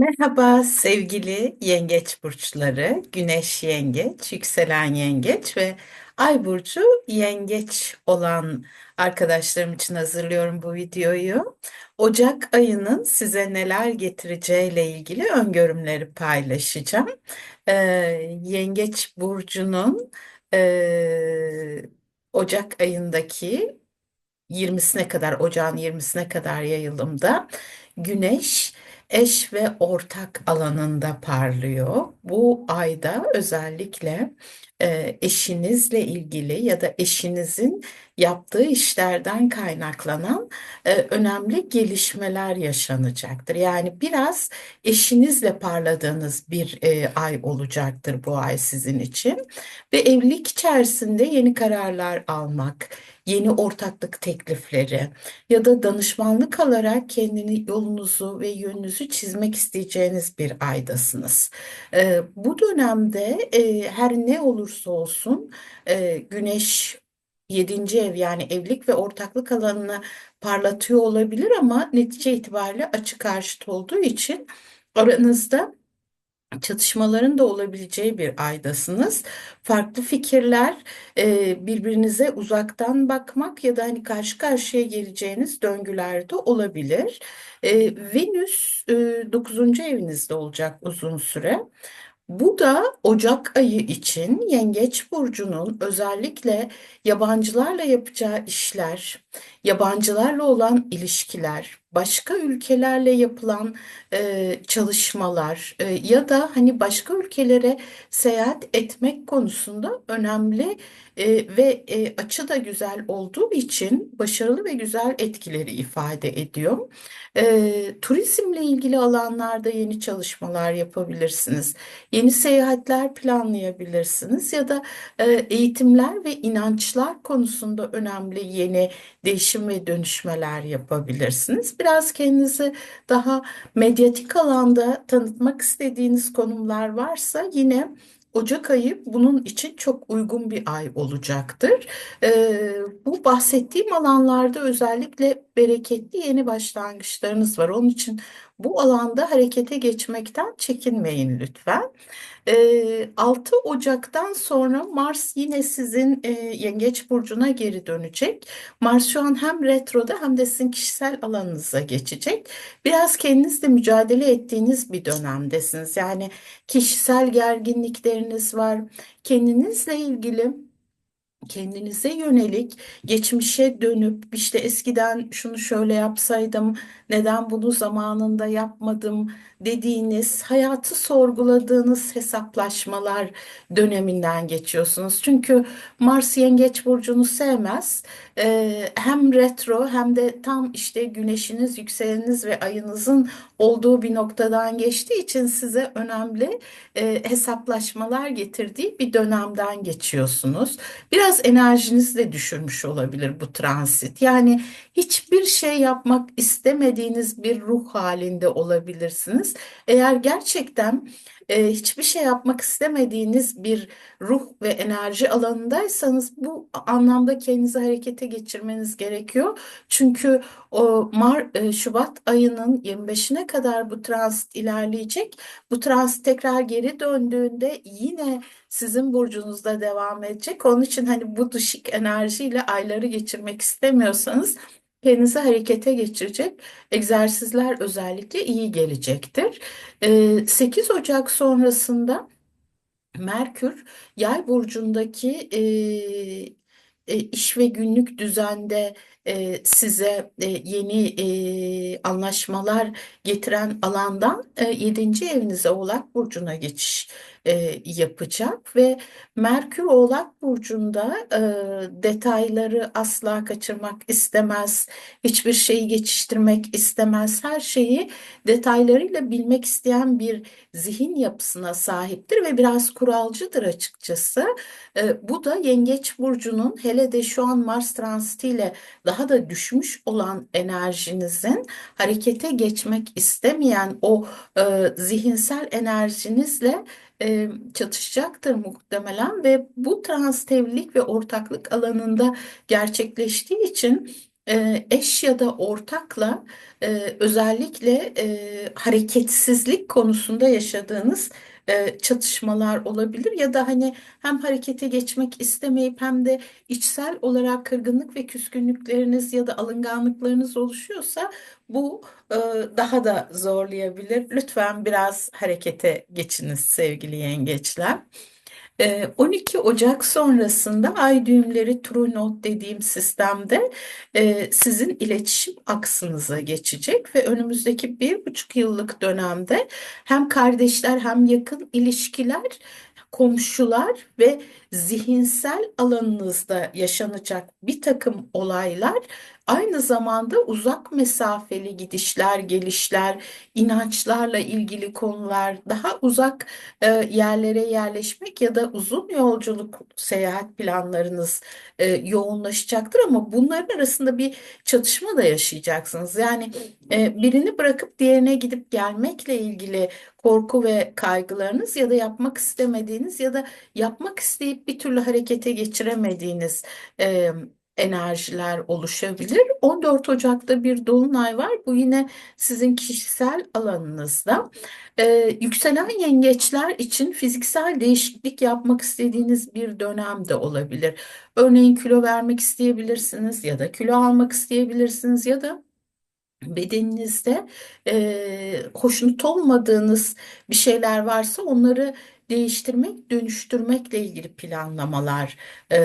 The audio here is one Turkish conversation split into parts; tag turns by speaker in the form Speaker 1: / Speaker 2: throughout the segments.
Speaker 1: Merhaba sevgili yengeç burçları, güneş yengeç, yükselen yengeç ve ay burcu yengeç olan arkadaşlarım için hazırlıyorum bu videoyu. Ocak ayının size neler getireceğiyle ilgili öngörümleri paylaşacağım. Ee, yengeç burcunun e, Ocak ayındaki 20'sine kadar, ocağın 20'sine kadar yayılımda güneş eş ve ortak alanında parlıyor. Bu ayda özellikle e, eşinizle ilgili ya da eşinizin yaptığı işlerden kaynaklanan e, önemli gelişmeler yaşanacaktır. Yani biraz eşinizle parladığınız bir e, ay olacaktır bu ay sizin için ve evlilik içerisinde yeni kararlar almak, yeni ortaklık teklifleri ya da danışmanlık alarak kendini yolunuzu ve yönünüzü çizmek isteyeceğiniz bir aydasınız. Bu dönemde e, her ne olursa olsun e, Güneş yedinci ev yani evlilik ve ortaklık alanını parlatıyor olabilir ama netice itibariyle açık karşıt olduğu için aranızda çatışmaların da olabileceği bir aydasınız. Farklı fikirler, birbirinize uzaktan bakmak ya da hani karşı karşıya geleceğiniz döngülerde olabilir. Venüs e, 9. evinizde olacak uzun süre. Bu da Ocak ayı için Yengeç burcunun özellikle yabancılarla yapacağı işler, yabancılarla olan ilişkiler, başka ülkelerle yapılan e, çalışmalar e, ya da hani başka ülkelere seyahat etmek konusunda önemli e, ve e, açı da güzel olduğu için başarılı ve güzel etkileri ifade ediyor. E, turizmle ilgili alanlarda yeni çalışmalar yapabilirsiniz. Yeni seyahatler planlayabilirsiniz ya da e, eğitimler ve inançlar konusunda önemli yeni değişim ve dönüşmeler yapabilirsiniz. Biraz kendinizi daha medyatik alanda tanıtmak istediğiniz konumlar varsa yine Ocak ayı bunun için çok uygun bir ay olacaktır. Ee, bu bahsettiğim alanlarda özellikle bereketli yeni başlangıçlarınız var. Onun için bu alanda harekete geçmekten çekinmeyin lütfen. Ee, 6 Ocak'tan sonra Mars yine sizin e, Yengeç burcuna geri dönecek. Mars şu an hem retroda hem de sizin kişisel alanınıza geçecek. Biraz kendinizle mücadele ettiğiniz bir dönemdesiniz. Yani kişisel gerginlikleriniz var. Kendinizle ilgili kendinize yönelik geçmişe dönüp işte eskiden şunu şöyle yapsaydım, neden bunu zamanında yapmadım dediğiniz, hayatı sorguladığınız hesaplaşmalar döneminden geçiyorsunuz. Çünkü Mars Yengeç burcunu sevmez. Ee, hem retro hem de tam işte güneşiniz, yükseleniniz ve ayınızın olduğu bir noktadan geçtiği için size önemli e, hesaplaşmalar getirdiği bir dönemden geçiyorsunuz. Biraz enerjinizi de düşürmüş olabilir bu transit. Yani hiçbir şey yapmak istemediğiniz bir ruh halinde olabilirsiniz. Eğer gerçekten e, hiçbir şey yapmak istemediğiniz bir ruh ve enerji alanındaysanız bu anlamda kendinizi harekete geçirmeniz gerekiyor. Çünkü o Mar e, Şubat ayının 25'ine kadar bu transit ilerleyecek. Bu transit tekrar geri döndüğünde yine sizin burcunuzda devam edecek. Onun için hani bu düşük enerjiyle ayları geçirmek istemiyorsanız kendinizi harekete geçirecek egzersizler özellikle iyi gelecektir. Ee, 8 Ocak sonrasında Merkür Yay burcundaki e, e, iş ve günlük düzende e, size yeni anlaşmalar getiren alandan e, 7. evinize Oğlak burcuna geçiş e, yapacak ve Merkür Oğlak burcunda e, detayları asla kaçırmak istemez, hiçbir şeyi geçiştirmek istemez, her şeyi detaylarıyla bilmek isteyen bir zihin yapısına sahiptir ve biraz kuralcıdır açıkçası. E, bu da Yengeç burcunun hele de şu an Mars transitiyle daha da düşmüş olan enerjinizin harekete geçmek istemeyen o e, zihinsel enerjinizle çatışacaktır muhtemelen ve bu trans evlilik ve ortaklık alanında gerçekleştiği için eş ya da ortakla özellikle hareketsizlik konusunda yaşadığınız e, çatışmalar olabilir ya da hani hem harekete geçmek istemeyip hem de içsel olarak kırgınlık ve küskünlükleriniz ya da alınganlıklarınız oluşuyorsa bu e, daha da zorlayabilir. Lütfen biraz harekete geçiniz sevgili yengeçler. Ee, 12 Ocak sonrasında ay düğümleri True Note dediğim sistemde e, sizin iletişim aksınıza geçecek ve önümüzdeki bir buçuk yıllık dönemde hem kardeşler hem yakın ilişkiler, komşular ve zihinsel alanınızda yaşanacak bir takım olaylar aynı zamanda uzak mesafeli gidişler, gelişler, inançlarla ilgili konular, daha uzak e, yerlere yerleşmek ya da uzun yolculuk seyahat planlarınız e, yoğunlaşacaktır ama bunların arasında bir çatışma da yaşayacaksınız. Yani e, birini bırakıp diğerine gidip gelmekle ilgili korku ve kaygılarınız ya da yapmak istemediğiniz ya da yapmak isteyip bir türlü harekete geçiremediğiniz e, enerjiler oluşabilir. 14 Ocak'ta bir dolunay var. Bu yine sizin kişisel alanınızda. Ee, yükselen yengeçler için fiziksel değişiklik yapmak istediğiniz bir dönem de olabilir. Örneğin kilo vermek isteyebilirsiniz ya da kilo almak isteyebilirsiniz ya da bedeninizde e, hoşnut olmadığınız bir şeyler varsa onları değiştirmek, dönüştürmekle ilgili planlamalar e,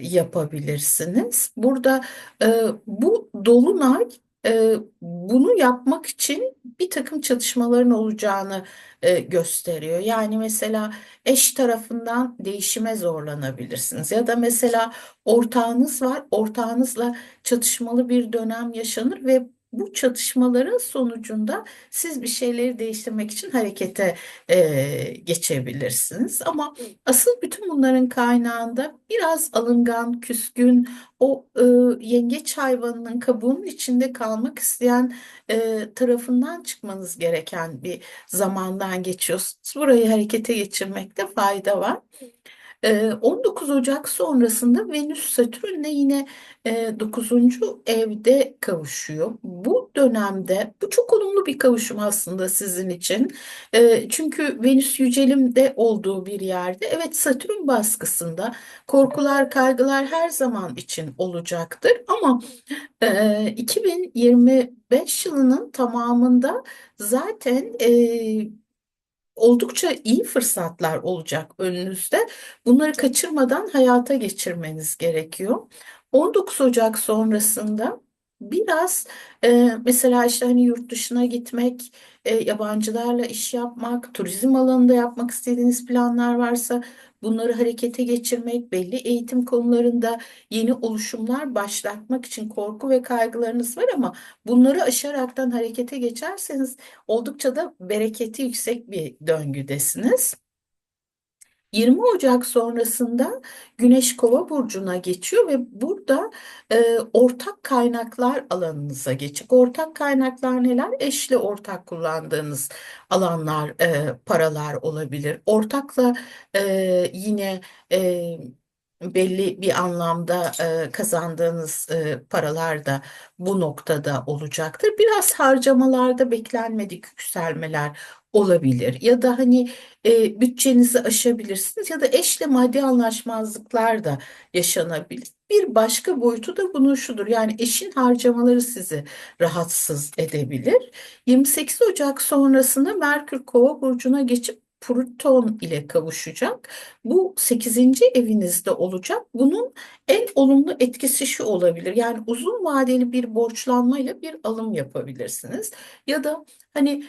Speaker 1: yapabilirsiniz. Burada e, bu dolunay e, bunu yapmak için bir takım çatışmaların olacağını e, gösteriyor. Yani mesela eş tarafından değişime zorlanabilirsiniz ya da mesela ortağınız var, ortağınızla çatışmalı bir dönem yaşanır ve bu çatışmaların sonucunda siz bir şeyleri değiştirmek için harekete e, geçebilirsiniz. Ama asıl bütün bunların kaynağında biraz alıngan, küskün, o e, yengeç hayvanının kabuğunun içinde kalmak isteyen e, tarafından çıkmanız gereken bir zamandan geçiyorsunuz. Burayı harekete geçirmekte fayda var. Ee, 19 Ocak sonrasında Venüs Satürn'le yine e, 9. evde kavuşuyor. Bu dönemde bu çok olumlu bir kavuşum aslında sizin için. Çünkü Venüs yücelimde olduğu bir yerde evet Satürn baskısında korkular, kaygılar her zaman için olacaktır ama e, 2025 yılının tamamında zaten e, oldukça iyi fırsatlar olacak önünüzde. Bunları kaçırmadan hayata geçirmeniz gerekiyor. 19 Ocak sonrasında biraz e, mesela işte hani yurt dışına gitmek, e, yabancılarla iş yapmak, turizm alanında yapmak istediğiniz planlar varsa bunları harekete geçirmek, belli eğitim konularında yeni oluşumlar başlatmak için korku ve kaygılarınız var ama bunları aşaraktan harekete geçerseniz oldukça da bereketi yüksek bir döngüdesiniz. 20 Ocak sonrasında Güneş Kova burcuna geçiyor ve burada e, ortak kaynaklar alanınıza geçecek. Ortak kaynaklar neler? Eşle ortak kullandığınız alanlar, e, paralar olabilir. Ortakla e, yine e, belli bir anlamda e, kazandığınız e, paralar da bu noktada olacaktır. Biraz harcamalarda beklenmedik yükselmeler olabilir ya da hani e, bütçenizi aşabilirsiniz ya da eşle maddi anlaşmazlıklar da yaşanabilir. Bir başka boyutu da bunun şudur. Yani eşin harcamaları sizi rahatsız edebilir. 28 Ocak sonrasında Merkür Kova burcuna geçip Plüton ile kavuşacak. Bu 8. evinizde olacak. Bunun en olumlu etkisi şu olabilir. Yani uzun vadeli bir borçlanmayla bir alım yapabilirsiniz. Ya da hani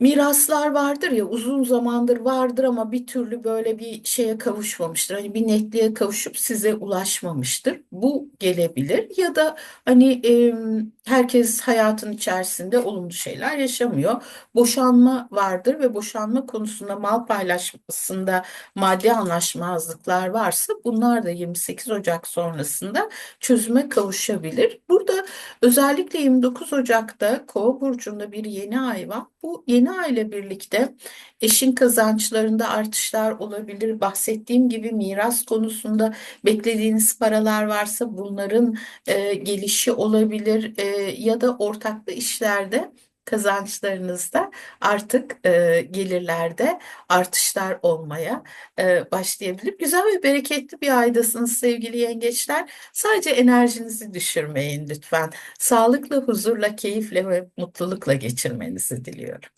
Speaker 1: Miraslar vardır ya uzun zamandır vardır ama bir türlü böyle bir şeye kavuşmamıştır. Hani bir netliğe kavuşup size ulaşmamıştır. Bu gelebilir ya da hani herkes hayatın içerisinde olumlu şeyler yaşamıyor. Boşanma vardır ve boşanma konusunda mal paylaşmasında maddi anlaşmazlıklar varsa bunlar da 28 Ocak sonrasında çözüme kavuşabilir. Burada özellikle 29 Ocak'ta Kova burcunda bir yeni ay var. Bu yeni yeni ayla birlikte eşin kazançlarında artışlar olabilir. Bahsettiğim gibi miras konusunda beklediğiniz paralar varsa bunların e, gelişi olabilir E, ya da ortaklı işlerde kazançlarınızda artık e, gelirlerde artışlar olmaya e, başlayabilir. Güzel ve bereketli bir aydasınız sevgili yengeçler. Sadece enerjinizi düşürmeyin lütfen. Sağlıkla, huzurla, keyifle ve mutlulukla geçirmenizi diliyorum.